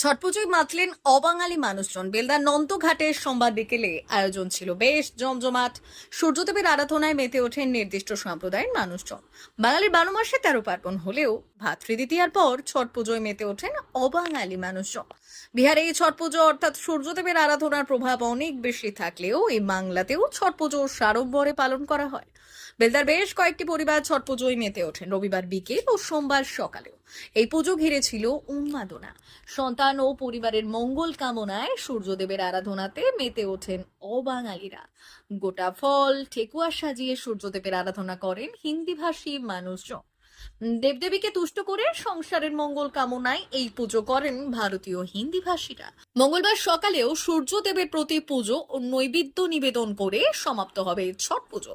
ছট পুজোয় মাতলেন অবাঙালি মানুষজন। বেলদার নন্দঘাটের সোমবার বিকেলে আয়োজন ছিল। বেশ জমজমাট। সূর্যদেবের আরাধনায় মেতে ওঠেন নির্দিষ্ট সম্প্রদায়ের মানুষজন। বাঙালির বারো মাসে তেরো পার্বণ হলেও ভাতৃদ্বিতীয়ার পর ছট পুজোয় মেতে ওঠেন অবাঙালি মানুষজন। বিহারে এই ছট পুজো অর্থাৎ সূর্যদেবের আরাধনার প্রভাব অনেক বেশি থাকলেও এই বাংলাতেও ছট পুজো সাড়ম্বরে পালন করা হয়। বেলদার বেশ কয়েকটি পরিবার ছট পুজোয় মেতে ওঠেন। রবিবার বিকেল ও সোমবার সকালেও। এই পুজো ঘিরে ছিল উন্মাদনা। সন্তান ও পরিবারের মঙ্গল কামনায় সূর্যদেবের আরাধনাতে মেতে ওঠেন অবাঙালিরা। গোটা ফল, ঠেকুয়া সাজিয়ে সূর্যদেবের আরাধনা করেন হিন্দিভাষী মানুষজন। দেবদেবীকে তুষ্ট করে সংসারের মঙ্গল কামনায় এই পুজো করেন ভারতীয় হিন্দিভাষীরা। মঙ্গলবার সকালেও সূর্যদেবের প্রতি পুজো ও নৈবেদ্য নিবেদন করে সমাপ্ত হবে ছট পুজো।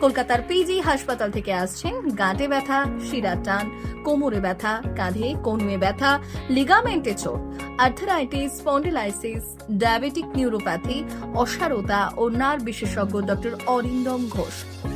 কলকাতার পিজি হাসপাতাল থেকে আসছেন গাঁটে ব্যথা শিরার টান, কোমরে ব্যথা, কাঁধে কনুয়ে ব্যথা, লিগামেন্টে চোট, আর্থারাইটিস, স্পন্ডিলাইসিস, ডায়াবেটিক নিউরোপ্যাথি, অসারতা ও নার বিশেষজ্ঞ ডক্টর অরিন্দম ঘোষ।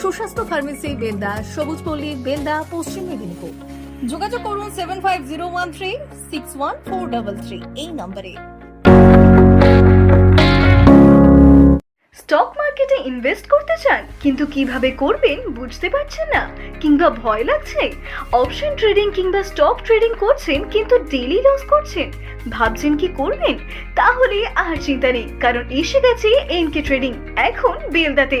সুস্বাস্থ্য ফার্মেসি, বেলদা, সবুজপল্লী বেন্দা পশ্চিম মেদিনীপুর। যোগাযোগ করুন seven five zero one three six one four double three এই নম্বরে। স্টক মার্কেটে ইনভেস্ট করতে চান, কিন্তু কীভাবে করবেন বুঝতে পারছেন না, কিংবা ভয় লাগছে? অপশন ট্রেডিং কিংবা স্টক ট্রেডিং করছেন, কিন্তু ডেলি লস করছেন, ভাবছেন কি করবেন? তাহলে আর চিন্তা নেই, কারণ এসে গেছে এনকে ট্রেডিং এখন বেলদাতে।